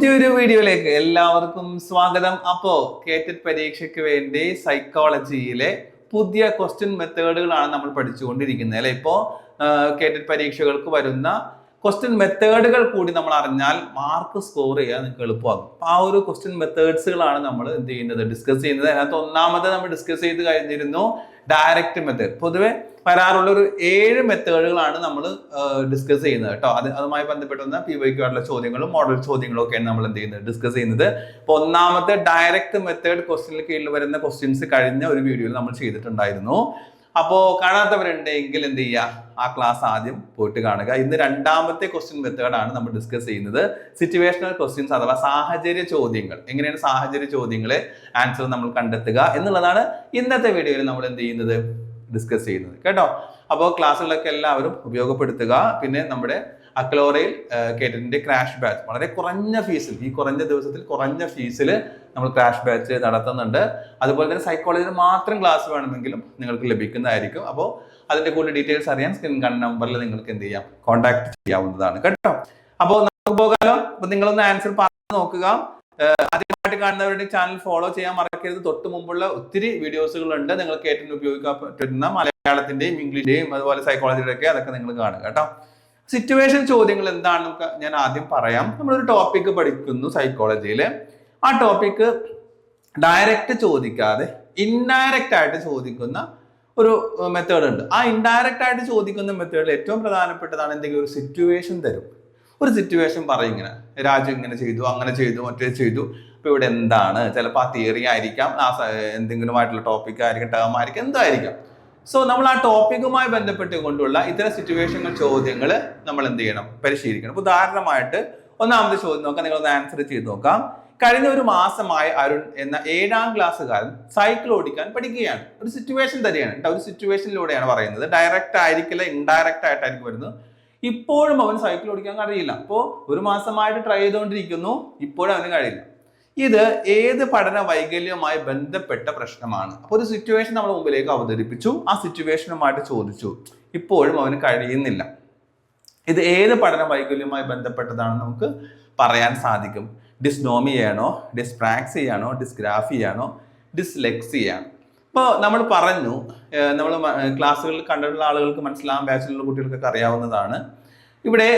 പുതിയൊരു വീഡിയോയിലേക്ക് എല്ലാവർക്കും സ്വാഗതം. അപ്പോ കേറ്റഡ് പരീക്ഷയ്ക്ക് വേണ്ടി സൈക്കോളജിയിലെ പുതിയ ക്വസ്റ്റ്യൻ മെത്തേഡുകളാണ് നമ്മൾ പഠിച്ചുകൊണ്ടിരിക്കുന്നത് അല്ലെ? ഇപ്പോ കേറ്റഡ് പരീക്ഷകൾക്ക് വരുന്ന ക്വസ്റ്റ്യൻ മെത്തേഡുകൾ കൂടി നമ്മൾ അറിഞ്ഞാൽ മാർക്ക് സ്കോർ ചെയ്യാൻ നിങ്ങൾക്ക് എളുപ്പമാകും. ആ ഒരു ക്വസ്റ്റ്യൻ മെത്തേഡ്സുകളാണ് നമ്മൾ എന്ത് ചെയ്യുന്നത്? ഡിസ്കസ് ചെയ്യുന്നത്. അതിനകത്ത് ഒന്നാമത് നമ്മൾ ഡിസ്കസ് ചെയ്ത് കഴിഞ്ഞിരുന്നു ഡയറക്റ്റ് മെത്തേഡ് പൊതുവെ വരാറുള്ള ഒരു ഏഴ് മെത്തേഡുകളാണ് നമ്മൾ ഡിസ്കസ് ചെയ്യുന്നത് കേട്ടോ. അത് അതുമായി ബന്ധപ്പെട്ടുന്ന പി വൈക്ക് ആയിട്ടുള്ള ചോദ്യങ്ങളും മോഡൽ ചോദ്യങ്ങളും ഒക്കെയാണ് നമ്മൾ എന്ത് ചെയ്യുന്നത് ഡിസ്കസ് ചെയ്യുന്നത്. അപ്പോൾ ഒന്നാമത്തെ ഡയറക്റ്റ് മെത്തേഡ് ക്വസ്റ്റ്യനിൽ കീഴിൽ വരുന്ന ക്വസ്റ്റ്യൻസ് കഴിഞ്ഞ ഒരു വീഡിയോയിൽ നമ്മൾ ചെയ്തിട്ടുണ്ടായിരുന്നു. അപ്പോൾ കാണാത്തവരുണ്ടെങ്കിൽ എന്ത് ചെയ്യുക ആ ക്ലാസ് ആദ്യം പോയിട്ട് കാണുക. ഇന്ന് രണ്ടാമത്തെ ക്വസ്റ്റ്യൻ മെത്തേഡാണ് നമ്മൾ ഡിസ്കസ് ചെയ്യുന്നത്. സിറ്റുവേഷണൽ ക്വസ്റ്റ്യൻസ് അഥവാ സാഹചര്യ ചോദ്യങ്ങൾ. എങ്ങനെയാണ് സാഹചര്യ ചോദ്യങ്ങളെ ആൻസർ നമ്മൾ കണ്ടെത്തുക എന്നുള്ളതാണ് ഇന്നത്തെ വീഡിയോയിൽ നമ്മൾ എന്ത് ചെയ്യുന്നത്? ഡിസ്കസ് ചെയ്യുന്നത്. കേട്ടോ? അപ്പോൾ ക്ലാസ്സുകളൊക്കെ എല്ലാവരും ഉപയോഗപ്പെടുത്തുക. പിന്നെ നമ്മുടെ അക്ലോറയിൽ കേട്ടിന്റെ ക്രാഷ് ബാച്ച് വളരെ കുറഞ്ഞ ഫീസിൽ ഈ കുറഞ്ഞ ദിവസത്തിൽ കുറഞ്ഞ ഫീസിൽ നമ്മൾ ക്രാഷ് ബാച്ച് നടത്തുന്നുണ്ട്. അതുപോലെ തന്നെ സൈക്കോളജിയിൽ മാത്രം ക്ലാസ് വേണമെങ്കിലും നിങ്ങൾക്ക് ലഭിക്കുന്നതായിരിക്കും. അപ്പോൾ അതിന്റെ കൂടുതൽ ഡീറ്റെയിൽസ് അറിയാൻ സ്ക്രീൻ കണ്ട നമ്പറിൽ നിങ്ങൾക്ക് എന്ത് ചെയ്യാം? കോൺടാക്ട് ചെയ്യാവുന്നതാണ്. കേട്ടോ? അപ്പോൾ നമുക്ക് പോകാലോ? അപ്പൊ നിങ്ങളൊന്ന് ആൻസർ പറഞ്ഞു നോക്കുക. ആദ്യമായിട്ട് കാണുന്നവരുടെ ചാനൽ ഫോളോ ചെയ്യാൻ മറക്കരുത്. തൊട്ട് മുമ്പുള്ള ഒത്തിരി വീഡിയോസുകളുണ്ട് നിങ്ങൾക്ക് ഏറ്റവും ഉപയോഗിക്കാൻ പറ്റുന്ന മലയാളത്തിന്റെയും ഇംഗ്ലീഷിന്റെയും അതുപോലെ സൈക്കോളജിയുടെ ഒക്കെ അതൊക്കെ നിങ്ങൾ കാണുക കേട്ടോ? സിറ്റുവേഷൻ ചോദ്യങ്ങൾ എന്താണെന്ന് ഞാൻ ആദ്യം പറയാം. നമ്മളൊരു ടോപ്പിക്ക് പഠിക്കുന്നു സൈക്കോളജിയിൽ ആ ടോപ്പിക്ക് ഡയറക്റ്റ് ചോദിക്കാതെ ഇൻഡയറക്റ്റ് ആയിട്ട് ചോദിക്കുന്ന ഒരു മെത്തേഡ് ഉണ്ട്. ആ ഇൻഡയറക്റ്റ് ആയിട്ട് ചോദിക്കുന്ന മെത്തേഡിൽ ഏറ്റവും പ്രധാനപ്പെട്ടതാണ് എന്തെങ്കിലും ഒരു സിറ്റുവേഷൻ തരും. ഒരു സിറ്റുവേഷൻ പറയും ഇങ്ങനെ രാജു ഇങ്ങനെ ചെയ്തു അങ്ങനെ ചെയ്തു മറ്റേ ചെയ്തു. അപ്പൊ ഇവിടെ എന്താണ്? ചിലപ്പോൾ ആ തിയറി ആയിരിക്കാം ആ എന്തെങ്കിലുമായിട്ടുള്ള ടോപ്പിക് ആയിരിക്കും ടേം ആയിരിക്കും എന്തായിരിക്കാം? സോ നമ്മൾ ആ ടോപ്പിക്കുമായി ബന്ധപ്പെട്ട് കൊണ്ടുള്ള ഇത്തരം സിറ്റുവേഷനുകൾ ചോദ്യങ്ങൾ നമ്മൾ എന്ത് ചെയ്യണം? പരിശീലിക്കണം. ഉദാഹരണമായിട്ട് ഒന്നാമത്തെ ചോദ്യം നോക്കാം. നിങ്ങൾ ഒന്ന് ആൻസർ ചെയ്ത് നോക്കാം. കഴിഞ്ഞ ഒരു മാസമായി അരുൺ എന്ന ഏഴാം ക്ലാസ്സുകാരൻ സൈക്കിൾ ഓടിക്കാൻ പഠിക്കുകയാണ്. ഒരു സിറ്റുവേഷൻ തരികയാണ്. കേട്ടോ ഒരു സിറ്റുവേഷനിലൂടെയാണ് പറയുന്നത്. ഡയറക്റ്റ് ആയിരിക്കില്ല ഇൻഡയറക്റ്റ് ആയിട്ടായിരിക്കും വരുന്നത്. ഇപ്പോഴും അവൻ സൈക്കിൾ ഓടിക്കാൻ കഴിയില്ല അപ്പോൾ ഒരു മാസമായിട്ട് ട്രൈ ചെയ്തുകൊണ്ടിരിക്കുന്നു. ഇപ്പോഴും അവന് കഴിയില്ല. ഇത് ഏത് പഠന വൈകല്യവുമായി ബന്ധപ്പെട്ട പ്രശ്നമാണ്? അപ്പോൾ ഒരു സിറ്റുവേഷൻ നമ്മൾ മുമ്പിലേക്ക് അവതരിപ്പിച്ചു. ആ സിറ്റുവേഷനുമായിട്ട് ചോദിച്ചു. ഇപ്പോഴും അവന് കഴിയുന്നില്ല. ഇത് ഏത് പഠന വൈകല്യവുമായി ബന്ധപ്പെട്ടതാണെന്ന് നമുക്ക് പറയാൻ സാധിക്കും. ഡിസ്നോമിയാണോ ഡിസ്പ്രാക്സിയാണോ ഡിസ്ഗ്രാഫിയാണോ ഡിസ്ലെക്സിയാണോ ഇപ്പോൾ നമ്മൾ പറഞ്ഞു നമ്മൾ ക്ലാസ്സുകളിൽ കണ്ടിട്ടുള്ള ആളുകൾക്ക് മനസ്സിലാകാൻ ബാച്ചിലുള്ള കുട്ടികൾക്കൊക്കെ അറിയാവുന്നതാണ്. ഇവിടെ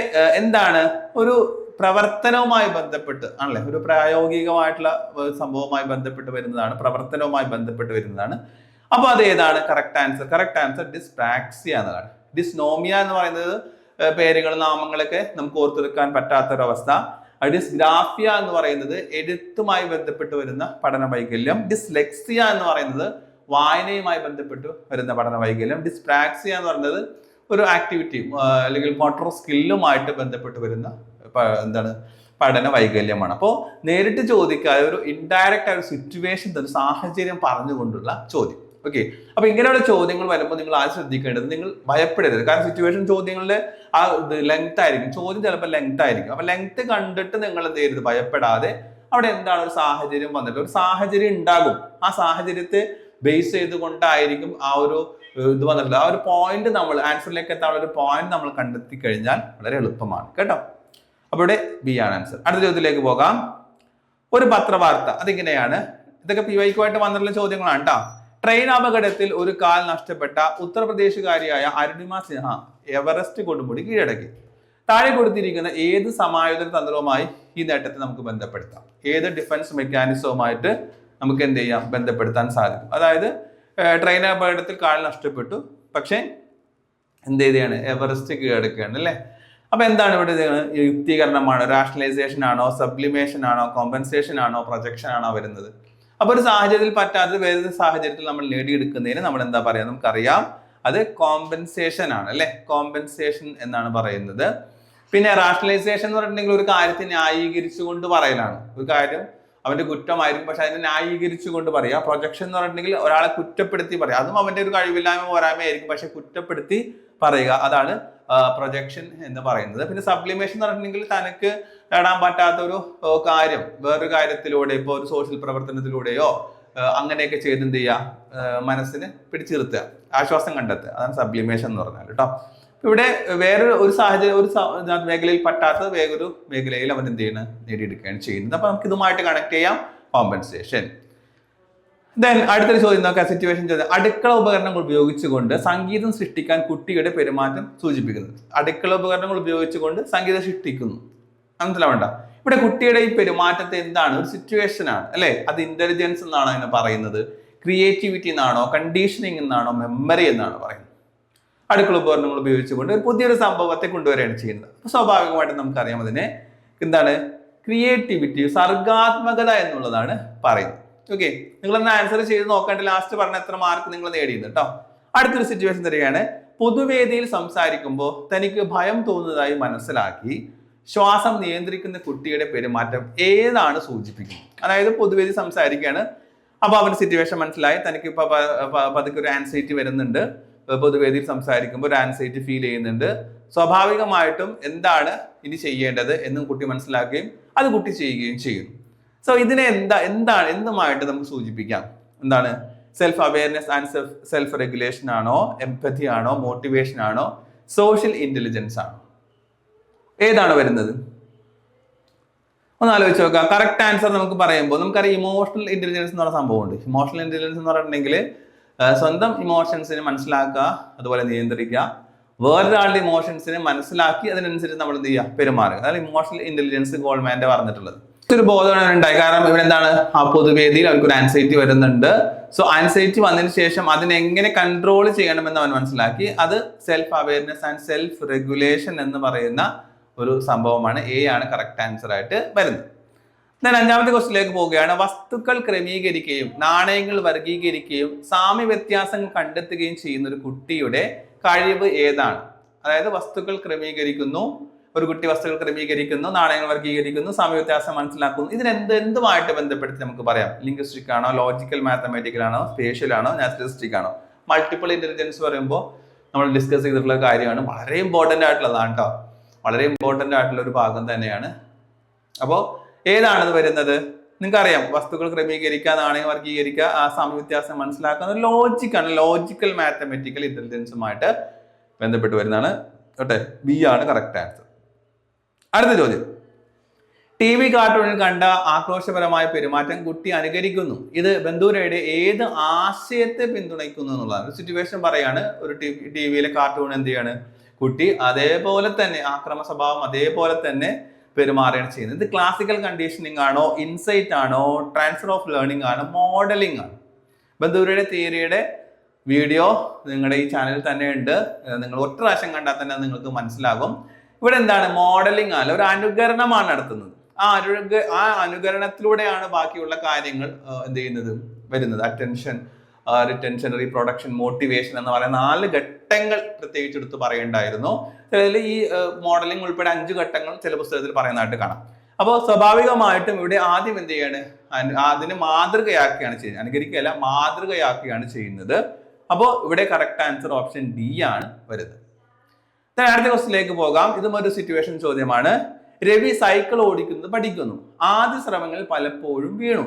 എന്താണ്? ഒരു പ്രവർത്തനവുമായി ബന്ധപ്പെട്ട് ആണല്ലേ? ഒരു പ്രായോഗികമായിട്ടുള്ള സംഭവവുമായി ബന്ധപ്പെട്ട് വരുന്നതാണ് പ്രവർത്തനവുമായി ബന്ധപ്പെട്ട് വരുന്നതാണ്. അപ്പോൾ അത് ഏതാണ്? Correct answer correct answer dyspraxia എന്നതാണ്. ഡിസ്നോമിയ എന്ന് പറയുന്നത് പേരുകൾ നാമങ്ങളൊക്കെ നമുക്ക് ഓർത്തെടുക്കാൻ പറ്റാത്തൊരവസ്ഥ. ഡിസ്ഗ്രാഫിയ എന്ന് പറയുന്നത് എഴുത്തുമായി ബന്ധപ്പെട്ട് വരുന്ന പഠന വൈകല്യം. ഡിസ്ലെക്സിയ എന്ന് പറയുന്നത് വായനയുമായി ബന്ധപ്പെട്ട് വരുന്ന പഠന വൈകല്യം. ഡിസ്പ്രാക്സിയ എന്ന് പറയുന്നത് ഒരു ആക്ടിവിറ്റിയും അല്ലെങ്കിൽ മോട്ടോർ സ്കില്ലുമായിട്ട് ബന്ധപ്പെട്ട് വരുന്ന എന്താണ് പഠന വൈകല്യമാണ്. അപ്പോൾ നേരിട്ട് ചോദിക്കാതെ ഒരു ഇൻഡയറക്റ്റ് ആയ ഒരു സിറ്റുവേഷൻ ഒരു സാഹചര്യം പറഞ്ഞുകൊണ്ടുള്ള ചോദ്യം. ഓക്കെ അപ്പൊ ഇങ്ങനെയുള്ള ചോദ്യങ്ങൾ വരുമ്പോൾ നിങ്ങൾ ആദ്യം ശ്രദ്ധിക്കേണ്ടത് നിങ്ങൾ ഭയപ്പെടരുത്. കാരണം സിറ്റുവേഷൻ ചോദ്യങ്ങളുടെ ആ ലെങ്ത് ആയിരിക്കും. ചോദ്യം ചിലപ്പോൾ ലെങ്ത് ആയിരിക്കും. അപ്പൊ ലെങ്ത് കണ്ടിട്ട് നിങ്ങൾ എന്ത് ചെയ്യരുത്? ഭയപ്പെടാതെ അവിടെ എന്താണ് ഒരു സാഹചര്യം വന്നിട്ട് ഒരു സാഹചര്യം ഉണ്ടാകും. ആ സാഹചര്യത്തെ ബേസ് ചെയ്തുകൊണ്ടായിരിക്കും ആ ഒരു ഇത് വന്നിട്ടുള്ളത്. ആ ഒരു പോയിന്റ് നമ്മൾ ആൻസറിലേക്ക് എത്താനുള്ള ഒരു പോയിന്റ് നമ്മൾ കണ്ടെത്തി കഴിഞ്ഞാൽ വളരെ എളുപ്പമാണ്. കേട്ടോ? അപ്പോൾ ഇവിടെ ബി ആണ് ആൻസർ അടുത്ത ചോദ്യത്തിലേക്ക് പോകാം. ഒരു പത്രവാർത്ത അതിങ്ങനെയാണ്? ഇതൊക്കെ പി വൈക്കുമായിട്ട് വന്നിട്ടുള്ള ചോദ്യങ്ങളാണ് കേട്ടോ ട്രെയിൻ അപകടത്തിൽ ഒരു കാൽ നഷ്ടപ്പെട്ട ഉത്തർപ്രദേശുകാരിയായ അരുണിമ സിൻഹ എവറസ്റ്റ് കൊടുമുടി കീഴടക്കി. താഴെ കൊടുത്തിരിക്കുന്ന ഏത് സമായോജന തന്ത്രവുമായി ഈ നേട്ടത്തെ നമുക്ക് ബന്ധപ്പെടുത്താം. ഏത് ഡിഫൻസ് മെക്കാനിസവുമായിട്ട് നമുക്ക് എന്ത് ചെയ്യാം? ബന്ധപ്പെടുത്താൻ സാധിക്കും. അതായത് ട്രെയിൻ അപകടത്തിൽ കാൽ നഷ്ടപ്പെട്ടു. പക്ഷേ എന്ത് ചെയ്തെയാണ് എവറസ്റ്റ് കീഴടക്കുകയാണ് അല്ലേ? അപ്പൊ എന്താണ് ഇവിടെ യുക്തീകരണമാണോ? റാഷണലൈസേഷൻ ആണോ? സബ്ലിമേഷൻ ആണോ? കോമ്പൻസേഷൻ ആണോ? പ്രൊജക്ഷൻ ആണോ വരുന്നത്? അപ്പൊ ഒരു സാഹചര്യത്തിൽ പറ്റാത്തത് വേറെ സാഹചര്യത്തിൽ നമ്മൾ നേടിയെടുക്കുന്നതിന് നമ്മൾ എന്താ പറയാ? നമുക്കറിയാം. അത് കോമ്പൻസേഷൻ ആണ് അല്ലെ? കോമ്പൻസേഷൻ എന്നാണ് പറയുന്നത്. പിന്നെ റാഷണലൈസേഷൻ എന്ന് പറഞ്ഞിട്ടുണ്ടെങ്കിൽ ഒരു കാര്യത്തെ ന്യായീകരിച്ചുകൊണ്ട് പറയലാണ്. ഒരു കാര്യം അവന്റെ കുറ്റമായിരിക്കും പക്ഷെ അതിനെ ന്യായീകരിച്ചുകൊണ്ട് പറയാ. പ്രൊജക്ഷൻ എന്ന് പറഞ്ഞിട്ടുണ്ടെങ്കിൽ ഒരാളെ കുറ്റപ്പെടുത്തി പറയാം. അതും അവന്റെ ഒരു കഴിവില്ലായ്മ പോരായ്മ ആയിരിക്കും പക്ഷെ കുറ്റപ്പെടുത്തി പറയുക. അതാണ് പ്രൊജക്ഷൻ എന്ന് പറയുന്നത്. പിന്നെ സബ്ലിമേഷൻ പറഞ്ഞിട്ടുണ്ടെങ്കിൽ തനിക്ക് നേടാൻ പറ്റാത്ത ഒരു കാര്യം. വേറൊരു കാര്യത്തിലൂടെ ഇപ്പോൾ ഒരു സോഷ്യൽ പ്രവർത്തനത്തിലൂടെയോ അങ്ങനെയൊക്കെ ചെയ്ത് എന്ത് ചെയ്യുക മനസ്സിന് പിടിച്ചിരുത്തുക. ആശ്വാസം കണ്ടെത്തുക. അതാണ് സബ്ലിമേഷൻ എന്ന് പറഞ്ഞാൽ കേട്ടോ ഇവിടെ വേറെ ഒരു സാഹചര്യം ഒരു മേഖലയിൽ പറ്റാത്ത വേറൊരു മേഖലയിൽ അവൻ എന്ത് ചെയ്യണം? നേടിയെടുക്കുകയാണ് ചെയ്യുന്നത്. അപ്പൊ നമുക്ക് ഇതുമായിട്ട് കണക്ട് ചെയ്യാം. കോമ്പൻസേഷൻ ദെൻ അടുത്തൊരു ചോദ്യം നോക്കാം സിറ്റുവേഷൻ ചോദ്യം. അടുക്കള ഉപകരണങ്ങൾ ഉപയോഗിച്ചുകൊണ്ട് സംഗീതം സൃഷ്ടിക്കാൻ കുട്ടിയുടെ പെരുമാറ്റം സൂചിപ്പിക്കുന്നത് അടുക്കള ഉപകരണങ്ങൾ ഉപയോഗിച്ചുകൊണ്ട് സംഗീതം സൃഷ്ടിക്കുന്നു. മനസ്സിലാവണ്ട ഇവിടെ കുട്ടിയുടെ ഈ പെരുമാറ്റത്തെ എന്താണ്? ഒരു സിറ്റുവേഷൻ ആണ് അല്ലെ? അത് ഇന്റലിജൻസ് എന്നാണോ എന്ന് പറയുന്നത്. ക്രിയേറ്റിവിറ്റി എന്നാണോ? കണ്ടീഷനിങ് എന്നാണോ? മെമ്മറി എന്നാണ് പറയുന്നത്. അടുക്കള ഉപകരണങ്ങൾ ഉപയോഗിച്ചുകൊണ്ട് ഒരു പുതിയൊരു സംഭവത്തെ കൊണ്ടുവരികയാണ് ചെയ്യുന്നത്. അപ്പൊ സ്വാഭാവികമായിട്ടും നമുക്കറിയാം അതിനെ എന്താണ്? ക്രിയേറ്റിവിറ്റി സർഗാത്മകത എന്നുള്ളതാണ് പറയുന്നത്. ഓക്കെ നിങ്ങൾ ഒന്ന് ആൻസർ ചെയ്ത് നോക്കേണ്ട ലാസ്റ്റ് പറഞ്ഞ എത്ര മാർക്ക് നിങ്ങൾ നേടിയത് കേട്ടോ അടുത്തൊരു സിറ്റുവേഷൻ തരികയാണ്. പൊതുവേദിയിൽ സംസാരിക്കുമ്പോൾ തനിക്ക് ഭയം തോന്നുന്നതായി മനസ്സിലാക്കി ശ്വാസം നിയന്ത്രിക്കുന്ന കുട്ടിയുടെ പെരുമാറ്റം ഏതാണ് സൂചിപ്പിക്കുന്നത്? അതായത് പൊതുവേദി സംസാരിക്കുകയാണ്. അപ്പൊ അവന്റെ സിറ്റുവേഷൻ മനസ്സിലായി. തനിക്ക് ഇപ്പൊ പ- പ- പതുക്കെ ഒരു ആൻസൈറ്റി വരുന്നുണ്ട്. പൊതുവേദിയിൽ സംസാരിക്കുമ്പോൾ ഒരു ആൻസൈറ്റി ഫീൽ ചെയ്യുന്നുണ്ട്. സ്വാഭാവികമായിട്ടും എന്താണ് ഇനി ചെയ്യേണ്ടത് എന്നും കുട്ടി മനസ്സിലാക്കുകയും അത് കുട്ടി ചെയ്യുകയും ചെയ്യുന്നു. സോ ഇതിനെ എന്താ എന്താണ് എന്തുമായിട്ട് നമുക്ക് സൂചിപ്പിക്കാം? എന്താണ്? Self awareness and self self regulation ആണോ എംപതി ആണോ മോട്ടിവേഷൻ ആണോ സോഷ്യൽ ഇന്റലിജൻസ് ആണോ? ഏതാണ് വരുന്നത്? ഒന്ന് ആലോചിച്ച് നോക്കാം. കറക്റ്റ് ആൻസർ നമുക്ക് പറയുമ്പോൾ നമുക്കറിയാം ഇമോഷണൽ ഇന്റലിജൻസ് എന്ന് പറയുന്ന സംഭവമുണ്ട്. ഇമോഷണൽ ഇന്റലിജൻസ് എന്ന് പറഞ്ഞിട്ടുണ്ടെങ്കിൽ സ്വന്തം ഇമോഷൻസിനെ മനസ്സിലാക്കുക അതുപോലെ നിയന്ത്രിക്കുക. വേറൊരാളുടെ ഇമോഷൻസിനെ മനസ്സിലാക്കി അതിനനുസരിച്ച് നമ്മൾ എന്ത് ചെയ്യുക? പെരുമാറുക. അതാണ് ഇമോഷണൽ ഇന്റലിജൻസ് ഗോൾമാന്റെ പറഞ്ഞിട്ടുള്ളത്. ഒരു ബോധമാണ് ഉണ്ടായി കാരണം ഇവിടെ എന്താണ്? ആ പൊതുവേദിയിൽ അവർക്ക് ഒരു ആൻസൈറ്റി വരുന്നുണ്ട്. സോ ആൻസൈറ്റി വന്നതിന് ശേഷം അതിനെങ്ങനെ കൺട്രോൾ ചെയ്യണമെന്ന് അവൻ മനസ്സിലാക്കി. അത് self awareness and self regulation എന്ന് പറയുന്ന ഒരു സംഭവമാണ്. എ ആണ് കറക്റ്റ് ആൻസർ ആയിട്ട് വരുന്നത്. ഞാൻ അഞ്ചാമത്തെ ക്വസ്റ്റിലേക്ക് പോവുകയാണ്. വസ്തുക്കൾ ക്രമീകരിക്കുകയും നാണയങ്ങൾ വർഗീകരിക്കുകയും സാമ്യ വ്യത്യാസങ്ങൾ കണ്ടെത്തുകയും ചെയ്യുന്ന ഒരു കുട്ടിയുടെ കഴിവ് ഏതാണ്? അതായത് വസ്തുക്കൾ ക്രമീകരിക്കുന്നു ഒരു കുട്ടി വസ്തുക്കൾ ക്രമീകരിക്കുന്നു നാണയങ്ങൾ വർഗീകരിക്കുന്നു സമയവ്യത്യാസം മനസ്സിലാക്കുന്നു. ഇതിനെന്ത് എന്തുമായിട്ട് ബന്ധപ്പെടുത്തി നമുക്ക് പറയാം? ലിംഗ്വിസ്റ്റിക് ആണോ ലോജിക്കൽ മാത്തമാറ്റിക്കൽ ആണോ സ്പേഷ്യൽ ആണോ നാച്ചുറലിസ്റ്റിക് ആണോ? മൾട്ടിപ്പിൾ ഇന്റലിജൻസ് പറയുമ്പോൾ നമ്മൾ ഡിസ്കസ് ചെയ്തിട്ടുള്ള കാര്യമാണ്. വളരെ ഇമ്പോർട്ടന്റ് ആയിട്ടുള്ളതാണ് കേട്ടോ വളരെ ഇമ്പോർട്ടന്റ് ആയിട്ടുള്ള ഒരു ഭാഗം തന്നെയാണ്. അപ്പോൾ ഏതാണത് വരുന്നത്? നിങ്ങൾക്കറിയാം വസ്തുക്കൾ ക്രമീകരിക്കുക നാണയം വർഗീകരിക്കുക ആ സമയ വ്യത്യാസം മനസ്സിലാക്കുന്ന ലോജിക്കാണ് ലോജിക്കൽ മാത്തമെറ്റിക്കൽ ഇന്റലിജൻസുമായിട്ട് ബന്ധപ്പെട്ട് വരുന്നതാണ്. ഓട്ടെ ബി ആണ് കറക്റ്റ് ആൻസർ അടുത്ത ചോദ്യം. ടി വി കാർട്ടൂണിൽ കണ്ട ആക്രോശപരമായ പെരുമാറ്റം കുട്ടി അനുകരിക്കുന്നു. ഇത് ബന്ധുരയുടെ ഏത് ആശയത്തെ പിന്തുണയ്ക്കുന്നു എന്നുള്ളതാണ്. ഒരു സിറ്റുവേഷൻ പറയാണ് ഒരു ടി ടി വിയിലെ കാർട്ടൂൺ എന്ത് ചെയ്യാണ്? കുട്ടി അതേപോലെ തന്നെ ആക്രമ സ്വഭാവം അതേപോലെ തന്നെ പെരുമാറുകയാണ് ചെയ്യുന്നത്. ഇത് ക്ലാസിക്കൽ കണ്ടീഷനിങ് ആണോ ഇൻസൈറ്റ് ആണോ ട്രാൻസ്ഫർ ഓഫ് ലേണിംഗ് ആണോ മോഡലിംഗ് ആണ്. ബന്ധുരയുടെ തിയറിയുടെ വീഡിയോ നിങ്ങളുടെ ഈ ചാനലിൽ തന്നെ ഉണ്ട് നിങ്ങൾ ഒറ്റ പ്രാവശ്യം കണ്ടാൽ തന്നെ നിങ്ങൾക്ക് മനസ്സിലാകും. ഇവിടെ എന്താണ്? മോഡലിംഗ് അല്ല ഒരു അനുകരണമാണ് നടത്തുന്നത്. ആ അനുക ആ അനുകരണത്തിലൂടെയാണ് ബാക്കിയുള്ള കാര്യങ്ങൾ എന്ത് ചെയ്യുന്നത്? വരുന്നത്. അറ്റൻഷൻ റിറ്റൻഷൻ റീപ്രൊഡക്ഷൻ മോട്ടിവേഷൻ എന്ന് പറയുന്ന നാല് ഘട്ടങ്ങൾ പ്രത്യേകിച്ച് എടുത്ത് പറയേണ്ടായിരുന്നു. അതിൽ ഈ മോഡലിംഗ് ഉൾപ്പെടെ അഞ്ച് ഘട്ടങ്ങൾ ചില പുസ്തകത്തിൽ പറയുന്നതായിട്ട് കാണാം. അപ്പോൾ സ്വാഭാവികമായിട്ടും ഇവിടെ ആദ്യം എന്ത് ചെയ്യാണ്? അതിന് മാതൃകയാക്കുകയാണ് ചെയ്യുന്നത്. അനുകരിക്കുകയല്ല മാതൃകയാക്കുകയാണ് ചെയ്യുന്നത്. അപ്പോൾ ഇവിടെ കറക്റ്റ് ആൻസർ ഓപ്ഷൻ ഡി ആണ് വരുന്നത്. അടുത്ത ക്വസ്റ്റിലേക്ക് പോകാം. ഇതും ഒരു സിറ്റുവേഷൻ ചോദ്യമാണ്. രവി സൈക്കിൾ ഓടിക്കുന്നത് പഠിക്കുന്നു. ആദ്യ ശ്രമങ്ങളിൽ പലപ്പോഴും വീണു.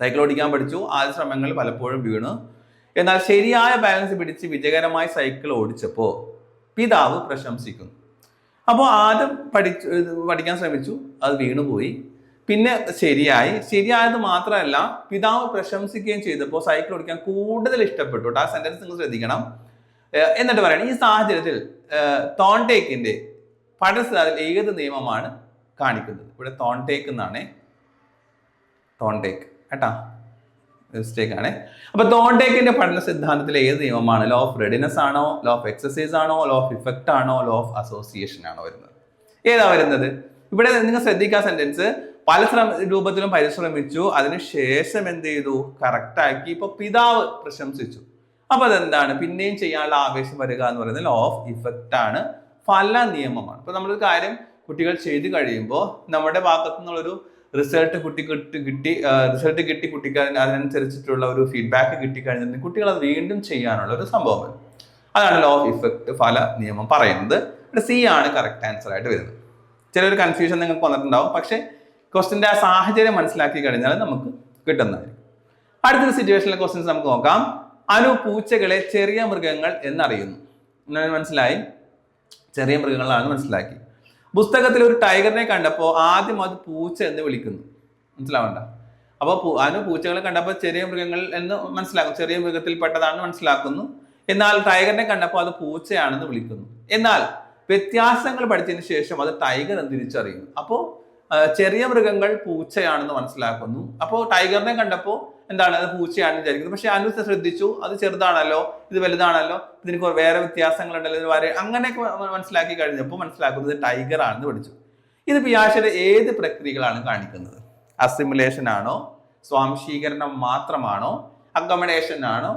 സൈക്കിൾ ഓടിക്കാൻ പഠിച്ചു. ആദ്യ ശ്രമങ്ങളിൽ പലപ്പോഴും വീണു. എന്നാൽ ശരിയായ ബാലൻസ് പിടിച്ച് വിജയകരമായി സൈക്കിൾ ഓടിച്ചപ്പോൾ പിതാവ് പ്രശംസിക്കുന്നു. അപ്പോൾ ആദ്യം പഠിച്ചു പഠിക്കാൻ ശ്രമിച്ചു. അത് വീണുപോയി. പിന്നെ ശരിയായി. ശരിയായത് മാത്രമല്ല പിതാവ് പ്രശംസിക്കുകയും ചെയ്തപ്പോൾ സൈക്കിൾ ഓടിക്കാൻ കൂടുതൽ ഇഷ്ടപ്പെട്ടു. ആ സെന്റൻസ് നിങ്ങൾ ശ്രദ്ധിക്കണം. എന്നിട്ട് പറയണം ഈ സാഹചര്യത്തിൽ തോൺടേക്കിന്റെ പഠനസിദ്ധാന്തത്തിൽ ഏത് നിയമമാണ് കാണിക്കുന്നത്? ഇവിടെ തോൺടേക്ക് എന്നാണ്. തോൺടേക്ക് കേട്ടാ? മിസ്റ്റേക്ക് ആണ്. അപ്പൊ തോണ്ടേക്കിന്റെ പഠന സിദ്ധാന്തത്തിലെ ഏത് നിയമമാണ്? ലോ ഓഫ് റെഡിനെസ് ആണോ? ലോ ഓഫ് എക്സസൈസ് ആണോ? ലോ ഓഫ് ഇഫക്റ്റ് ആണോ? ലോ ഓഫ് അസോസിയേഷൻ ആണോ വരുന്നത്? ഏതാ വരുന്നത്? ഇവിടെ നിങ്ങൾ ശ്രദ്ധിക്കുക സെന്റൻസ് പല ശ്രമ രൂപത്തിലും പരിശ്രമിച്ചു. അതിനുശേഷം എന്ത് ചെയ്തു? കറക്റ്റ് ആക്കി. ഇപ്പൊ പിതാവ് പ്രശംസിച്ചു. അപ്പൊ അതെന്താണ്? പിന്നെയും ചെയ്യാനുള്ള ആവേശം വരിക എന്ന് പറയുന്നത് ലോ ഓഫ് ഇഫക്റ്റ് ആണ്. ഫല നിയമമാണ്. ഇപ്പൊ നമ്മളൊരു കാര്യം കുട്ടികൾ ചെയ്തു കഴിയുമ്പോൾ നമ്മുടെ ഭാഗത്തു നിന്നുള്ളൊരു റിസൾട്ട് കുട്ടി കിട്ടി കിട്ടി റിസൾട്ട് കിട്ടി കുട്ടിക്ക് അതിനനുസരിച്ചിട്ടുള്ള ഒരു ഫീഡ്ബാക്ക് കിട്ടിക്കഴിഞ്ഞാൽ കുട്ടികൾ അത് വീണ്ടും ചെയ്യാനുള്ള ഒരു സംഭവമാണ് അതാണ് ലോ ഓഫ് ഇഫക്റ്റ് ഫല നിയമം പറയുന്നത്. ഇവിടെ സി ആണ് കറക്റ്റ് ആൻസർ ആയിട്ട് വരുന്നത്. ചിലൊരു കൺഫ്യൂഷൻ നിങ്ങൾക്ക് വന്നിട്ടുണ്ടാവും. പക്ഷേ ക്വസ്റ്റിന്റെ ആ സാഹചര്യം മനസ്സിലാക്കി കഴിഞ്ഞാൽ നമുക്ക് കിട്ടുന്നതായിരിക്കും. അടുത്തൊരു സിറ്റുവേഷനിലെ ക്വസ്റ്റ്യൻസ് നമുക്ക് നോക്കാം. അനു പൂച്ചകളെ ചെറിയ മൃഗങ്ങൾ എന്നറിയുന്നു. മനസ്സിലായി? ചെറിയ മൃഗങ്ങളാണ് മനസ്സിലാക്കി. പുസ്തകത്തിൽ ഒരു ടൈഗറിനെ കണ്ടപ്പോൾ ആദ്യം അത് പൂച്ച എന്ന് വിളിക്കുന്നു. മനസ്സിലാവണ്ട? അപ്പോൾ അനു പൂച്ചകളെ കണ്ടപ്പോൾ ചെറിയ മൃഗങ്ങൾ എന്ന് മനസ്സിലാക്കും. ചെറിയ മൃഗത്തിൽ പെട്ടതാണ് മനസ്സിലാക്കുന്നു. എന്നാൽ ടൈഗറിനെ കണ്ടപ്പോൾ അത് പൂച്ചയാണെന്ന് വിളിക്കുന്നു. എന്നാൽ വ്യത്യാസങ്ങൾ പഠിച്ചതിന് ശേഷം അത് ടൈഗർ എന്ന് തിരിച്ചറിയുന്നു അപ്പോൾ ചെറിയ മൃഗങ്ങൾ പൂച്ചയാണെന്ന് മനസ്സിലാക്കുന്നു. അപ്പോൾ ടൈഗറിനെ കണ്ടപ്പോൾ എന്താണ്? അത് പൂച്ചയാണെന്ന് വിചാരിക്കുന്നത് പക്ഷെ അനു ശ്രദ്ധിച്ചു. അത് ചെറുതാണല്ലോ? ഇത് വലുതാണല്ലോ? ഇതിന് വേറെ വ്യത്യാസങ്ങളുണ്ടല്ലോ? ഇത് വരെ അങ്ങനെയൊക്കെ മനസ്സിലാക്കി കഴിഞ്ഞപ്പോൾ മനസ്സിലാക്കുന്നത് ടൈഗർ ആണെന്ന് പഠിച്ചു. ഇത് പിയാഷയുടെ ഏത് പ്രക്രിയകളാണ് കാണിക്കുന്നത്? അസിമുലേഷൻ ആണോ? സ്വാംശീകരണം മാത്രമാണോ? അക്കമഡേഷൻ ആണോ?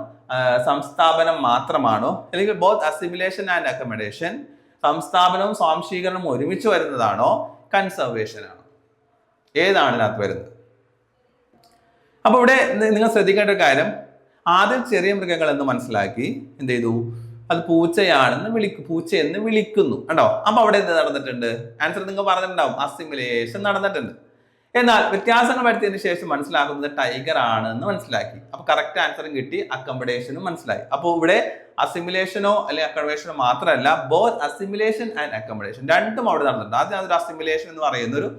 സംസ്ഥാപനം മാത്രമാണോ? അല്ലെങ്കിൽ ബോത്ത് അസിമുലേഷൻ ആൻഡ് അക്കമഡേഷൻ സംസ്ഥാപനവും സ്വാംശീകരണവും ഒരുമിച്ച് വരുന്നതാണോ? കൺസർവേഷൻ ആണോ? ഏതാണ് ഇതിനകത്ത് വരുന്നത്? അപ്പോൾ ഇവിടെ നിങ്ങൾ ശ്രദ്ധിക്കേണ്ട ഒരു കാര്യം. ആദ്യം ചെറിയ മൃഗങ്ങൾ എന്ന് മനസ്സിലാക്കി എന്ത് ചെയ്തു? അത് പൂച്ചയാണെന്ന് വിളിക്കും പൂച്ച എന്ന് വിളിക്കുന്നു. കണ്ടോ? അപ്പൊ അവിടെ എന്ത് നടന്നിട്ടുണ്ട്? ആൻസർ നിങ്ങൾ പറഞ്ഞിട്ടുണ്ടാവും. അസിമുലേഷൻ നടന്നിട്ടുണ്ട്. എന്നാൽ വ്യത്യാസങ്ങൾ വരുത്തിയതിന് ശേഷം മനസ്സിലാക്കുന്നത് ടൈഗർ ആണെന്ന് മനസ്സിലാക്കി. അപ്പൊ കറക്റ്റ് ആൻസറും കിട്ടി അക്കോമഡേഷനും മനസ്സിലായി. അപ്പോൾ ഇവിടെ അസിമുലേഷനോ അല്ലെങ്കിൽ അക്കോമഡേഷനോ മാത്രമല്ല ബോത്ത് അസിമുലേഷൻ ആൻഡ് അക്കോമഡേഷൻ രണ്ടും അവിടെ നടന്നിട്ടുണ്ട്. ആദ്യം അതൊരു അസിമുലേഷൻ എന്ന് പറയുന്ന ഒരു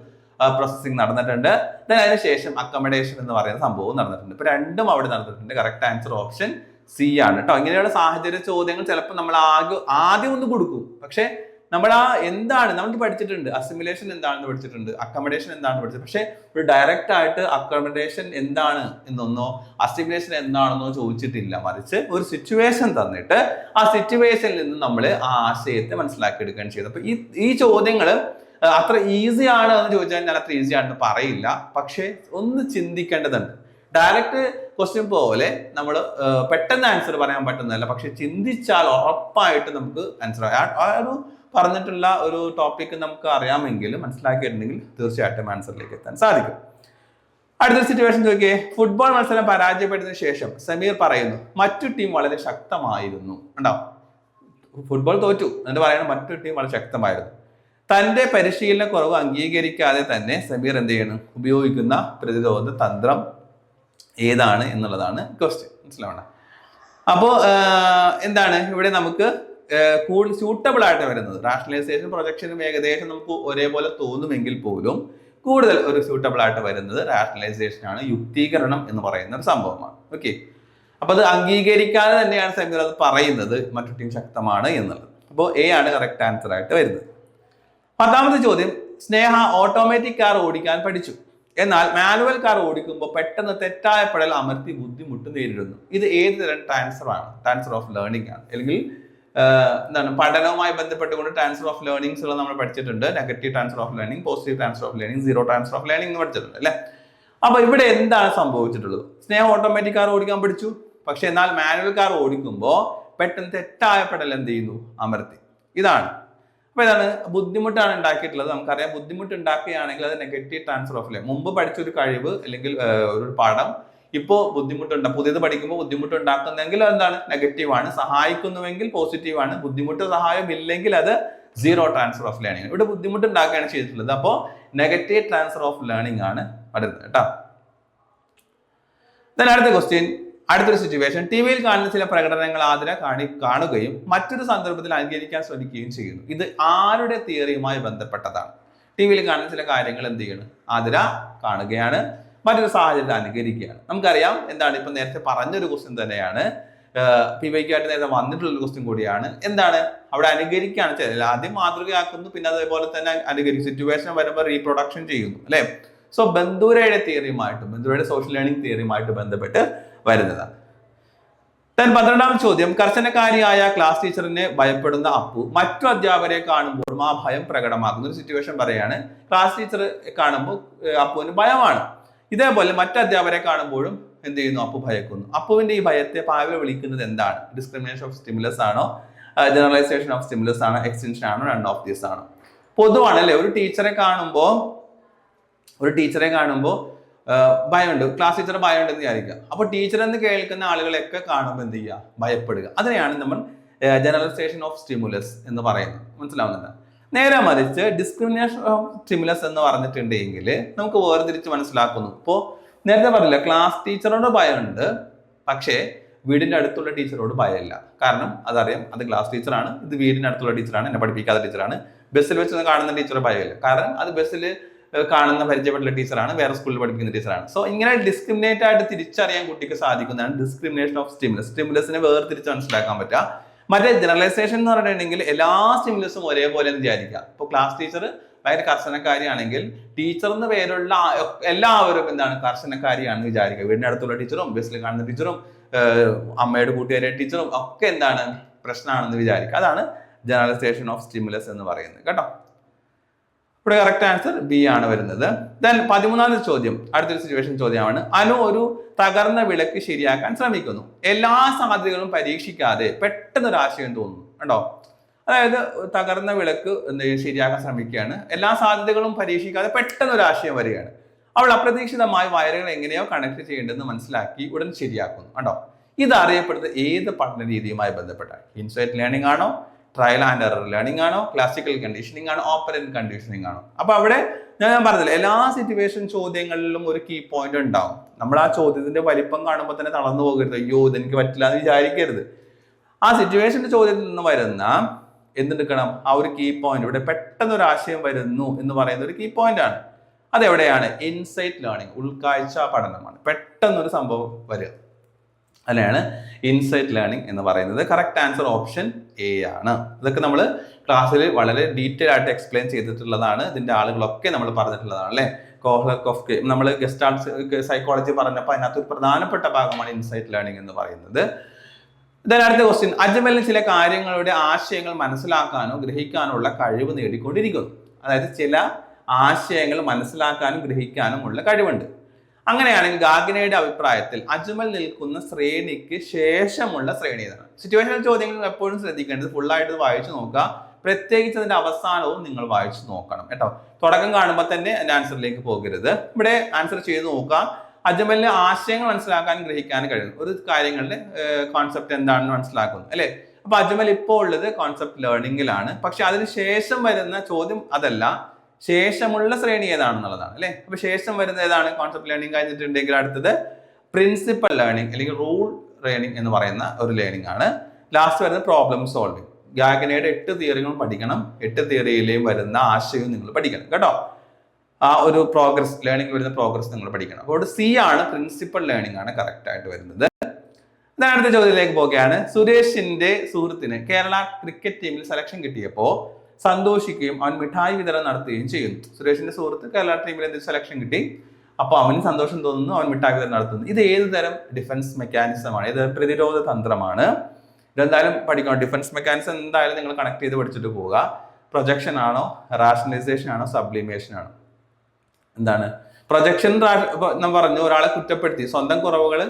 പ്രോസസ്സിംഗ് നടന്നിട്ടുണ്ട്. ദെൻ അതിനുശേഷം അക്കോമഡേഷൻ എന്ന് പറയുന്ന സംഭവം നടന്നിട്ടുണ്ട്. ഇപ്പൊ രണ്ടും അവിടെ നടന്നിട്ടുണ്ട്. കറക്റ്റ് ആൻസർ ഓപ്ഷൻ സി ആണ് കേട്ടോ ഇങ്ങനെയുള്ള സാഹചര്യ ചോദ്യങ്ങൾ ചിലപ്പോൾ നമ്മൾ ആകെ ആദ്യം ഒന്ന് കൊടുക്കും. പക്ഷെ നമ്മൾ ആ എന്താണ് നമ്മൾ പഠിച്ചിട്ടുണ്ട്. അസിമുലേഷൻ എന്താണെന്ന് പഠിച്ചിട്ടുണ്ട്. അക്കോമഡേഷൻ എന്താണെന്ന് പഠിച്ചത് പക്ഷെ ഒരു ഡയറക്റ്റ് ആയിട്ട് അക്കോമഡേഷൻ എന്താണ് എന്നൊന്നോ അസിമുലേഷൻ എന്താണെന്നോ ചോദിച്ചിട്ടില്ല. മറിച്ച് ഒരു സിറ്റുവേഷൻ തന്നിട്ട് ആ സിറ്റുവേഷനിൽ നിന്ന് നമ്മൾ ആ ആശയത്തെ മനസ്സിലാക്കിയെടുക്കുകയാണ് ചെയ്തത്. അപ്പൊ ഈ ഈ ചോദ്യങ്ങൾ അത്ര ഈസി ആണ് എന്ന് ചോദിച്ചാൽ ഞാൻ അത്ര ഈസി ആണെന്ന് പറയില്ല. പക്ഷേ ഒന്ന് ചിന്തിക്കേണ്ടതുണ്ട്. ഡയറക്റ്റ് ക്വസ്റ്റ്യൻ പോലെ നമ്മൾ പെട്ടെന്ന് ആൻസർ പറയാൻ പറ്റുന്നതല്ല. പക്ഷെ ചിന്തിച്ചാൽ ഉറപ്പായിട്ട് നമുക്ക് ആൻസർ ആ ഒരു പറഞ്ഞിട്ടുള്ള ഒരു ടോപ്പിക്ക് നമുക്ക് അറിയാമെങ്കിലും മനസ്സിലാക്കിയിട്ടുണ്ടെങ്കിൽ തീർച്ചയായിട്ടും ആൻസറിലേക്ക് എത്താൻ സാധിക്കും. അടുത്ത സിറ്റുവേഷൻ ചോദിക്കേ. ഫുട്ബോൾ മത്സരം പരാജയപ്പെട്ടതിന് ശേഷം സമീർ പറയുന്നു മറ്റു ടീം വളരെ ശക്തമായിരുന്നു. ഉണ്ടാവും ഫുട്ബോൾ തോറ്റു. എന്നിട്ട് പറയുന്നത് മറ്റു ടീം വളരെ ശക്തമായിരുന്നു. തന്റെ പരിശീലന കുറവ് അംഗീകരിക്കാതെ തന്നെ സമീർ എന്ത് ചെയ്യണം? ഉപയോഗിക്കുന്ന പ്രതിരോധ തന്ത്രം ഏതാണ് എന്നുള്ളതാണ് ക്വസ്റ്റ്യൻ മനസ്സിലാവണം? അപ്പോൾ എന്താണ്? ഇവിടെ നമുക്ക് കൂടുതൽ സ്യൂട്ടബിൾ ആയിട്ട് വരുന്നത്. റാഷണലൈസേഷൻ പ്രൊജക്ഷനും ഏകദേശം നമുക്ക് ഒരേപോലെ തോന്നുമെങ്കിൽ പോലും കൂടുതൽ ഒരു സ്യൂട്ടബിൾ ആയിട്ട് വരുന്നത് റാഷണലൈസേഷൻ ആണ് യുക്തീകരണം എന്ന് പറയുന്ന ഒരു സംഭവമാണ്. ഓക്കെ അപ്പൊ അത് അംഗീകരിക്കാതെ തന്നെയാണ് സമീർ അത് പറയുന്നത്. മറ്റു ടീം ശക്തമാണ് എന്നുള്ളത്. അപ്പോൾ എ ആണ് കറക്റ്റ് ആൻസർ ആയിട്ട് വരുന്നത്. പത്താമത്തെ ചോദ്യം സ്നേഹ ഓട്ടോമാറ്റിക് കാർ ഓടിക്കാൻ പഠിച്ചു. എന്നാൽ മാനുവൽ കാർ ഓടിക്കുമ്പോൾ പെട്ടെന്ന് തെറ്റായ പെടൽ അമർത്തി ബുദ്ധിമുട്ട് നേരിടുന്നു. ഇത് ഏത് തരം ട്രാൻസ്ഫർ ആണ്? ട്രാൻസ്ഫർ ഓഫ് ലേണിംഗ് ആണ്. അല്ലെങ്കിൽ എന്താണ് പഠനവുമായി ബന്ധപ്പെട്ടുകൊണ്ട് ട്രാൻസ്ഫർ ഓഫ് ലേണിംഗ്സ് ഉള്ള നമ്മൾ പഠിച്ചിട്ടുണ്ട്. Negative transfer of learning positive transfer of learning zero transfer of learning എന്ന് പഠിച്ചിട്ടുണ്ട് അല്ലേ? അപ്പൊ ഇവിടെ എന്താണ് സംഭവിച്ചിട്ടുള്ളത്? സ്നേഹം ഓട്ടോമാറ്റിക് കാർ ഓടിക്കാൻ പഠിച്ചു. പക്ഷെ എന്നാൽ മാനുവൽ കാർ ഓടിക്കുമ്പോൾ പെട്ടെന്ന് തെറ്റായ പെടൽ എന്ത് ചെയ്യുന്നു? അമർത്തി. ഇതാണ് അപ്പൊ ഇതാണ് ബുദ്ധിമുട്ടാണ് ഉണ്ടാക്കിയിട്ടുള്ളത്. നമുക്കറിയാം ബുദ്ധിമുട്ട് ഉണ്ടാക്കുകയാണെങ്കിൽ അത് നെഗറ്റീവ് ട്രാൻസ്ഫർ ഓഫ് ലൈഫ് മുമ്പ് പഠിച്ച ഒരു കഴിവ് അല്ലെങ്കിൽ ഒരു പാഠം ഇപ്പോൾ ബുദ്ധിമുട്ടുണ്ട്. പുതിയത് പഠിക്കുമ്പോൾ ബുദ്ധിമുട്ട് ഉണ്ടാക്കുന്നെങ്കിൽ നെഗറ്റീവ് ആണ്. സഹായിക്കുന്നുവെങ്കിൽ പോസിറ്റീവ് ആണ്. ബുദ്ധിമുട്ട് സഹായം ഇല്ലെങ്കിൽ അത് സീറോ ട്രാൻസ്ഫർ ഓഫ് ലേണിംഗ് ഇവിടെ ബുദ്ധിമുട്ട് ഉണ്ടാക്കുകയാണ് ചെയ്തിട്ടുള്ളത്. അപ്പോൾ നെഗറ്റീവ് ട്രാൻസ്ഫർ ഓഫ് ലേണിംഗ് ആണ് വരുന്നത് കേട്ടോ? അടുത്ത ക്വസ്റ്റ്യൻ അടുത്തൊരു സിറ്റുവേഷൻ ടി വിയിൽ കാണുന്ന ചില പ്രകടനങ്ങൾ ആതിര കാണി കാണുകയും മറ്റൊരു സന്ദർഭത്തിൽ അനുകരിക്കാൻ ശ്രമിക്കുകയും ചെയ്യുന്നു. ഇത് ആരുടെ തിയറിയുമായി ബന്ധപ്പെട്ടതാണ്? ടി വിയിൽ കാണുന്ന ചില കാര്യങ്ങൾ എന്ത് ചെയ്യണം? ആതിര കാണുകയാണ്. മറ്റൊരു സാഹചര്യത്തിൽ അനുകരിക്കുകയാണ്. നമുക്കറിയാം എന്താണ് ഇപ്പൊ നേരത്തെ പറഞ്ഞൊരു ക്വസ്റ്റ്യൻ തന്നെയാണ്. പി വൈക്കായിട്ട് നേരത്തെ വന്നിട്ടുള്ള ഒരു ക്വസ്റ്റ്യൻ കൂടിയാണ്. എന്താണ്? അവിടെ അനുകരിക്കുകയാണ് ചെയ്തത്. ആദ്യം മാതൃകയാക്കുന്നു പിന്നെ അതേപോലെ തന്നെ അനുകരിക്കും. സിറ്റുവേഷൻ വരുമ്പോൾ റീപ്രൊഡക്ഷൻ ചെയ്യുന്നു അല്ലേ? സോ ബന്ധൂരയുടെ തിയറിയുമായിട്ടും ബന്ധൂരയുടെ സോഷ്യൽ ലേണിംഗ് തിയറിയുമായിട്ട് ബന്ധപ്പെട്ട് വരുന്നതാണ് തൻ പന്ത്രണ്ടാം ചോദ്യം കർശനക്കാരിയായ ക്ലാസ് ടീച്ചറിനെ ഭയപ്പെടുന്ന അപ്പു മറ്റു അധ്യാപകരെ കാണുമ്പോൾ ആ ഭയം പ്രകടമാക്കുന്ന ഒരു സിറ്റുവേഷൻ പറയാണ് ക്ലാസ് ടീച്ചർ കാണുമ്പോൾ അപ്പുവിന് ഭയമാണ്. ഇതേപോലെ മറ്റു അധ്യാപകരെ കാണുമ്പോഴും എന്ത് ചെയ്യുന്നു? അപ്പു ഭയക്കുന്നു. അപ്പുവിന്റെ ഈ ഭയത്തെ പാവ വിളിക്കുന്നത് എന്താണ്? ഡിസ്ക്രിമിനേഷൻ ഓഫ് സ്റ്റിമുലസ് ആണോ? ജനറലൈസേഷൻ ഓഫ് സ്റ്റിമുലസ് ആണോ? എക്സ്റ്റൻഷൻ ആണോ? രണ്ട് ഓഫ് ദീസ് ആണോ? പൊതുവാണല്ലേ ഒരു ടീച്ചറെ കാണുമ്പോൾ ഒരു ടീച്ചറെ കാണുമ്പോൾ ഭയമുണ്ട്. ക്ലാസ് ടീച്ചർ ഭയമുണ്ട് എന്ന് വിചാരിക്കുക. അപ്പോൾ ടീച്ചർ എന്ന് കേൾക്കുന്ന ആളുകളെയൊക്കെ കാണുമ്പോൾ എന്ത് ചെയ്യുക? ഭയപ്പെടുക. അതിനെയാണ് നമ്മൾ ജനറലൈസേഷൻ ഓഫ് സ്റ്റിമുലസ് എന്ന് പറയുന്നത്. മനസ്സിലാവുന്നുണ്ട്? നേരെ മറിച്ച് ഡിസ്ക്രിമിനേഷൻ ഓഫ് സ്റ്റിമുലസ് എന്ന് പറഞ്ഞിട്ടുണ്ടെങ്കിൽ നമുക്ക് വേർതിരിച്ച് മനസ്സിലാക്കുന്നു. ഇപ്പോൾ നേരത്തെ പറഞ്ഞില്ല ക്ലാസ് ടീച്ചറോട് ഭയമുണ്ട്. പക്ഷേ വീടിന്റെ അടുത്തുള്ള ടീച്ചറോട് ഭയമില്ല. കാരണം അതറിയാം അത് ക്ലാസ് ടീച്ചറാണ് ഇത് വീടിന്റെ അടുത്തുള്ള ടീച്ചറാണ് എന്നെ പഠിപ്പിക്കാത്ത ടീച്ചറാണ് ബസ്സിൽ വെച്ച് കാണുന്ന ടീച്ചർ ഭയമില്ല. കാരണം അത് ബസ്സിൽ കാണുന്ന പരിചയപ്പെട്ടുള്ള ടീച്ചറാണ് വേറെ സ്കൂളിൽ പഠിപ്പിക്കുന്ന ടീച്ചറാണ്. സോ ഇങ്ങനെ ഡിസ്ക്രിമിനേറ്റ് ആയിട്ട് തിരിച്ചറിയാൻ കുട്ടിക്ക് സാധിക്കുന്നതാണ് ഡിസ്ക്രിമിനേഷൻ ഓഫ് സ്റ്റിമുലസ് സ്റ്റിമുലസിനെ വേർതിരിച്ച് മനസ്സിലാക്കാൻ പറ്റുക. മറ്റേ ജനറലൈസേഷൻ എന്ന് പറഞ്ഞിട്ടുണ്ടെങ്കിൽ എല്ലാ സ്റ്റിമുലസും ഒരേപോലെ എന്ന് വിചാരിക്കുക. ഇപ്പോൾ ക്ലാസ് ടീച്ചർ ഭയങ്കര കർശനക്കാരിയാണെങ്കിൽ ടീച്ചർ എന്ന പേരുള്ള എല്ലാവരും എന്താണ് കർശനക്കാരിയാണെന്ന് വിചാരിക്കുക. വീടിന്റെ അടുത്തുള്ള ടീച്ചറും ബസ്സിൽ കാണുന്ന ടീച്ചറും അമ്മയുടെ കൂട്ടുകാരെ ടീച്ചറും ഒക്കെ എന്താണ് പ്രശ്നമാണെന്ന് വിചാരിക്കുക. അതാണ് ജനറലൈസേഷൻ ഓഫ് സ്റ്റിമുലസ് എന്ന് പറയുന്നത്. കേട്ടോ? ഇവിടെ കറക്റ്റ് ആൻസർ ബി ആണ് വരുന്നത്. ദെൻ പതിമൂന്നാമത്തെ ചോദ്യം അടുത്തൊരു സിറ്റുവേഷൻ ചോദ്യമാണ്. അനു ഒരു തകർന്ന വിളക്ക് ശരിയാക്കാൻ ശ്രമിക്കുന്നു. എല്ലാ സാധ്യതകളും പരീക്ഷിക്കാതെ പെട്ടെന്ന് ഒരു ആശയം തോന്നുന്നു. കണ്ടോ? അതായത് തകർന്ന വിളക്ക് ശരിയാക്കാൻ ശ്രമിക്കുകയാണ്. എല്ലാ സാധ്യതകളും പരീക്ഷിക്കാതെ പെട്ടെന്ന് ഒരു ആശയം വരികയാണ്. അവൾ അപ്രതീക്ഷിതമായി വയറുകൾ എങ്ങനെയോ കണക്ട് ചെയ്യേണ്ടതെന്ന് മനസ്സിലാക്കി ഉടൻ ശരിയാക്കുന്നു. കണ്ടോ? ഇത് അറിയപ്പെടുന്നത് ഏത് പഠന രീതിയുമായി ബന്ധപ്പെട്ടാണ്? ഇൻസൈറ്റ് ലേണിംഗ് ആണോ? ട്രയൽ ആൻഡ് എറർ ലേണിംഗ് ആണോ ക്ലാസിക്കൽ കണ്ടീഷനിങ് ആണോ ഓപ്പറന്റ് കണ്ടീഷനിങ് ആണോ? അപ്പൊ അവിടെ ഞാൻ ഞാൻ പറഞ്ഞില്ല എല്ലാ സിറ്റുവേഷൻ ചോദ്യങ്ങളിലും ഒരു കീ പോയിന്റ് ഉണ്ടാവും. നമ്മൾ ആ ചോദ്യത്തിന്റെ വലിപ്പം കാണുമ്പോൾ തന്നെ തളർന്നു പോകരുത്. അയ്യോ ഇതെനിക്ക് പറ്റില്ല എന്ന് വിചാരിക്കരുത്. ആ സിറ്റുവേഷന്റെ ചോദ്യത്തിൽ നിന്ന് വരുന്ന എന്തെടുക്കണം? ആ ഒരു കീ പോയിന്റ് ഇവിടെ പെട്ടെന്ന് ഒരു ആശയം വരുന്നു എന്ന് പറയുന്ന ഒരു കീ പോയിന്റ് ആണ്. അതെവിടെയാണ്? ഇൻസൈറ്റ് ലേണിംഗ് ഉൾക്കാഴ്ച പഠനമാണ്. പെട്ടെന്നൊരു സംഭവം വരിക. അതിനെയാണ് ഇൻസൈറ്റ് ലേണിംഗ് എന്ന് പറയുന്നത്. കറക്റ്റ് ആൻസർ ഓപ്ഷൻ എ ആണ്. ഇതൊക്കെ നമ്മൾ ക്ലാസ്സിൽ വളരെ ഡീറ്റെയിൽ ആയിട്ട് എക്സ്പ്ലെയിൻ ചെയ്തിട്ടുള്ളതാണ്. ഇതിന്റെ ആളുകളൊക്കെ നമ്മൾ പറഞ്ഞിട്ടുള്ളതാണ് അല്ലേ? കോഹ്ലർ കോഫ് നമ്മൾ ഗസ്റ്റ് ആർട്സ് സൈക്കോളജി പറഞ്ഞപ്പോൾ അതിനകത്ത് ഒരു പ്രധാനപ്പെട്ട ഭാഗമാണ് ഇൻസൈറ്റ് ലേണിംഗ് എന്ന് പറയുന്നത്. Then അടുത്ത ക്വസ്റ്റ്യൻ അജ്മലിന് ചില കാര്യങ്ങളുടെ ആശയങ്ങൾ മനസ്സിലാക്കാനോ ഗ്രഹിക്കാനോ ഉള്ള കഴിവ് നേടിക്കൊണ്ടിരിക്കുന്നു. അതായത് ചില ആശയങ്ങൾ മനസ്സിലാക്കാനും ഗ്രഹിക്കാനും ഉള്ള കഴിവുണ്ട്. അങ്ങനെയാണെങ്കിൽ ഗാഗിനയുടെ അഭിപ്രായത്തിൽ അജ്മൽ നിൽക്കുന്ന ശ്രേണിക്ക് ശേഷമുള്ള ശ്രേണി ഏതാണ്? സിറ്റുവേഷണൽ ചോദ്യങ്ങൾ എപ്പോഴും ശ്രദ്ധിക്കേണ്ടത് ഫുള്ളായിട്ട് വായിച്ചു നോക്കുക. പ്രത്യേകിച്ച് അതിന്റെ അവസാനവും നിങ്ങൾ വായിച്ചു നോക്കണം കേട്ടോ. തുടക്കം കാണുമ്പോൾ തന്നെ അതിന്റെ ആൻസറിലേക്ക് പോകരുത്. ഇവിടെ ആൻസർ ചെയ്ത് നോക്കുക. അജ്മലിന് ആശയങ്ങൾ മനസ്സിലാക്കാൻ ഗ്രഹിക്കാൻ കഴിയും. ഒരു കാര്യങ്ങളുടെ കോൺസെപ്റ്റ് എന്താണെന്ന് മനസ്സിലാക്കുന്നു അല്ലെ? അപ്പൊ അജ്മൽ ഇപ്പോൾ ഉള്ളത് കോൺസെപ്റ്റ് ലേണിംഗിലാണ് പക്ഷെ അതിന് ശേഷം വരുന്ന ചോദ്യം അതല്ല. ശേഷമുള്ള ശ്രേണി ഏതാണെന്നുള്ളതാണ് അല്ലെ? അപ്പൊ ശേഷം വരുന്ന ഏതാണ്? കോൺസെപ്റ്റ് ലേണിംഗ് കഴിഞ്ഞിട്ടുണ്ടെങ്കിൽ അടുത്തത് പ്രിൻസിപ്പൽ ലേണിംഗ് അല്ലെങ്കിൽ റൂൾ ലേണിംഗ് എന്ന് പറയുന്ന ഒരു ലേണിംഗ് ആണ്. ലാസ്റ്റ് വരുന്നത് പ്രോബ്ലം സോൾവിംഗ് ഗാഗനയുടെ എട്ട് തിയറികളും പഠിക്കണം. എട്ട് തിയറിയിലെയും വരുന്ന ആശയവും നിങ്ങൾ പഠിക്കണം. കേട്ടോ? ആ ഒരു പ്രോഗ്രസ് ലേണിംഗ് വരുന്ന പ്രോഗ്രസ് നിങ്ങൾ പഠിക്കണം. അപ്പോൾ സി ആണ് പ്രിൻസിപ്പൽ ലേണിംഗ് ആണ് കറക്റ്റ് ആയിട്ട് വരുന്നത്. അടുത്ത ചോദ്യത്തിലേക്ക് പോവുകയാണ്. സുരേഷിന്റെ സുഹൃത്തിന് കേരള ക്രിക്കറ്റ് ടീമിൽ സെലക്ഷൻ കിട്ടിയപ്പോൾ സന്തോഷിക്കുകയും അവൻ മിഠായി വിതരണം നടത്തുകയും ചെയ്യുന്നു. സുരേഷിന്റെ സുഹൃത്ത് കേരള ടീമിൽ എന്ത് സെലക്ഷൻ കിട്ടി? അപ്പോൾ അവന് സന്തോഷം തോന്നുന്നു അവൻ മിഠായി വിതരണം നടത്തുന്നു. ഇത് ഏത് തരം ഡിഫൻസ് മെക്കാനിസമാണ് ഏത് തരം പ്രതിരോധ തന്ത്രമാണ്. ഇതെന്തായാലും പഠിക്കണം. ഡിഫൻസ് മെക്കാനിസം എന്തായാലും നിങ്ങൾ കണക്ട് ചെയ്ത് പഠിച്ചിട്ട് പോവുക. പ്രൊജക്ഷൻ ആണോ? റാഷണലൈസേഷൻ ആണോ? സബ്ലിമേഷൻ ആണോ? എന്താണ്? പ്രൊജക്ഷൻ ഞാൻ പറഞ്ഞു ഒരാളെ കുറ്റപ്പെടുത്തി സ്വന്തം കുറവുകൾ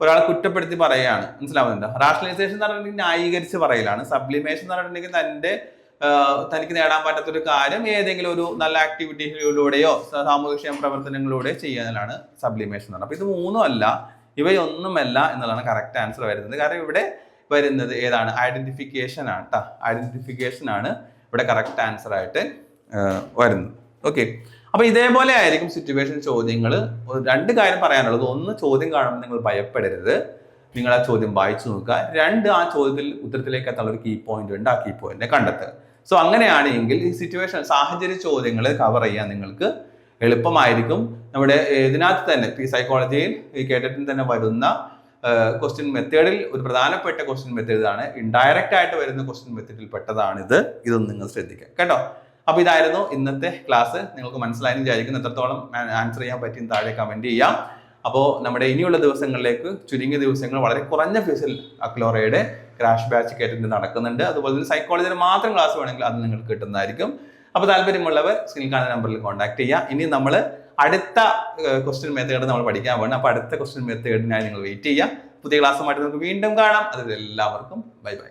ഒരാളെ കുറ്റപ്പെടുത്തി പറയുകയാണ്. മനസ്സിലാവുന്നുണ്ടോ? റാഷണലൈസേഷൻ എന്ന് പറഞ്ഞിട്ടുണ്ടെങ്കിൽ ന്യായീകരിച്ച് പറയലാണ്. സബ്ലിമേഷൻ എന്ന് പറഞ്ഞിട്ടുണ്ടെങ്കിൽ തന്റെ തനിക്ക് നേടാൻ പറ്റാത്തൊരു കാര്യം ഏതെങ്കിലും ഒരു നല്ല ആക്ടിവിറ്റികളിലൂടെയോ സാമൂഹ്യക്ഷേമ പ്രവർത്തനങ്ങളിലൂടെ ചെയ്യാനാണ് സബ്ലിമേഷൻ എന്ന് പറയുന്നത് അപ്പൊ ഇത് മൂന്നും അല്ല ഇവയൊന്നുമല്ല എന്നുള്ളതാണ് കറക്റ്റ് ആൻസർ വരുന്നത്. കാരണം ഇവിടെ വരുന്നത് ഏതാണ്? ഐഡന്റിഫിക്കേഷൻ ആണ് കേട്ടോ ഐഡന്റിഫിക്കേഷൻ ആണ് ഇവിടെ കറക്റ്റ് ആൻസർ ആയിട്ട് വരുന്നത്. ഓക്കെ അപ്പൊ ഇതേപോലെ ആയിരിക്കും സിറ്റുവേഷൻ ചോദ്യങ്ങൾ രണ്ട് കാര്യം പറയാനുള്ളത്. ഒന്ന് ചോദ്യം കാണുമ്പോൾ നിങ്ങൾ ഭയപ്പെടരുത്. നിങ്ങൾ ആ ചോദ്യം വായിച്ചു നോക്കുക. രണ്ട് ആ ചോദ്യത്തിൽ ഉത്തരത്തിലേക്ക് എത്താനുള്ള ഒരു കീ പോയിന്റ് ഉണ്ട്. ആ കീ പോയിന്റിനെ കണ്ടെത്തുക. സോ അങ്ങനെയാണെങ്കിൽ ഈ സിറ്റുവേഷൻ സാഹചര്യ ചോദ്യങ്ങൾ കവർ ചെയ്യാൻ നിങ്ങൾക്ക് എളുപ്പമായിരിക്കും. നമ്മുടെ ഇതിനകത്ത് തന്നെ ഈ സൈക്കോളജിയിൽ ഈ കേട്ടിട്ട് തന്നെ വരുന്ന ക്വസ്റ്റ്യൻ മെത്തേഡിൽ ഒരു പ്രധാനപ്പെട്ട ക്വസ്റ്റ്യൻ മെത്തേഡ് ആണ് ഇൻഡയറക്റ്റ് ആയിട്ട് വരുന്ന ക്വസ്റ്റ്യൻ മെത്തേഡിൽ പെട്ടതാണിത്. ഇതൊന്നും നിങ്ങൾ ശ്രദ്ധിക്കുക കേട്ടോ? അപ്പൊ ഇതായിരുന്നു ഇന്നത്തെ ക്ലാസ് നിങ്ങൾക്ക് മനസ്സിലായെന്ന് വിചാരിക്കുന്നു. എത്രത്തോളം ആൻസർ ചെയ്യാൻ പറ്റിയും താഴെ കമന്റ് ചെയ്യാം. അപ്പോൾ നമ്മുടെ ഇനിയുള്ള ദിവസങ്ങളിലേക്ക് ചുരുങ്ങിയ ദിവസങ്ങൾ വളരെ കുറഞ്ഞ ഫീസിൽ അക്ലോറയുടെ ക്രാഷ് ബാച്ച് കേട്ടിട്ട് നടക്കുന്നുണ്ട്. അതുപോലെ തന്നെ സൈക്കോളജിയിൽ മാത്രം ക്ലാസ് വേണമെങ്കിൽ അത് നിങ്ങൾക്ക് കിട്ടുന്നതായിരിക്കും. അപ്പോൾ താല്പര്യമുള്ളവർ സ്ക്രീൻ കാണുന്ന നമ്പറിൽ കോൺടാക്ട് ചെയ്യുക. ഇനി നമ്മൾ അടുത്ത ക്വസ്റ്റ്യൻ മെത്തേഡ് നമ്മൾ പഠിക്കാൻ പോകണം അപ്പോൾ അടുത്ത ക്വസ്റ്റ്യൻ മെത്തേഡിനായി നിങ്ങൾ വെയിറ്റ് ചെയ്യുക. പുതിയ ക്ലാസ്സുമായിട്ട് നമുക്ക് വീണ്ടും കാണാം. അതിൽ എല്ലാവർക്കും ബൈ ബൈ